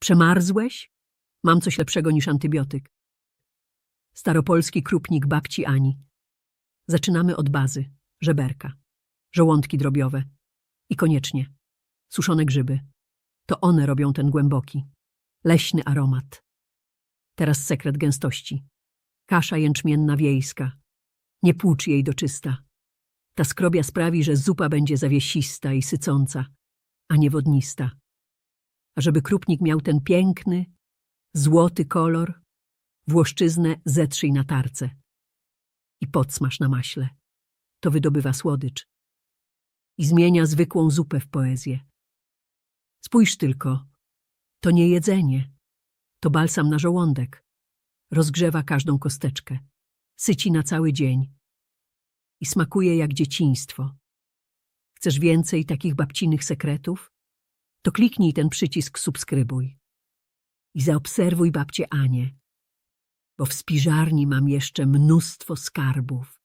Przemarzłeś? Mam coś lepszego niż antybiotyk. Staropolski krupnik babci Ani. Zaczynamy od bazy. Żeberka. Żołądki drobiowe. I koniecznie. Suszone grzyby. To one robią ten głęboki, leśny aromat. Teraz sekret gęstości. Kasza jęczmienna wiejska. Nie płucz jej do czysta. Ta skrobia sprawi, że zupa będzie zawiesista i sycąca, a nie wodnista. Żeby krupnik miał ten piękny, złoty kolor, włoszczyznę zetrzyj na tarce i podsmaż na maśle. To wydobywa słodycz i zmienia zwykłą zupę w poezję. Spójrz tylko, to nie jedzenie, to balsam na żołądek. Rozgrzewa każdą kosteczkę, syci na cały dzień i smakuje jak dzieciństwo. Chcesz więcej takich babcinych sekretów? To kliknij ten przycisk subskrybuj i zaobserwuj babcię Anię, bo w spiżarni mam jeszcze mnóstwo skarbów.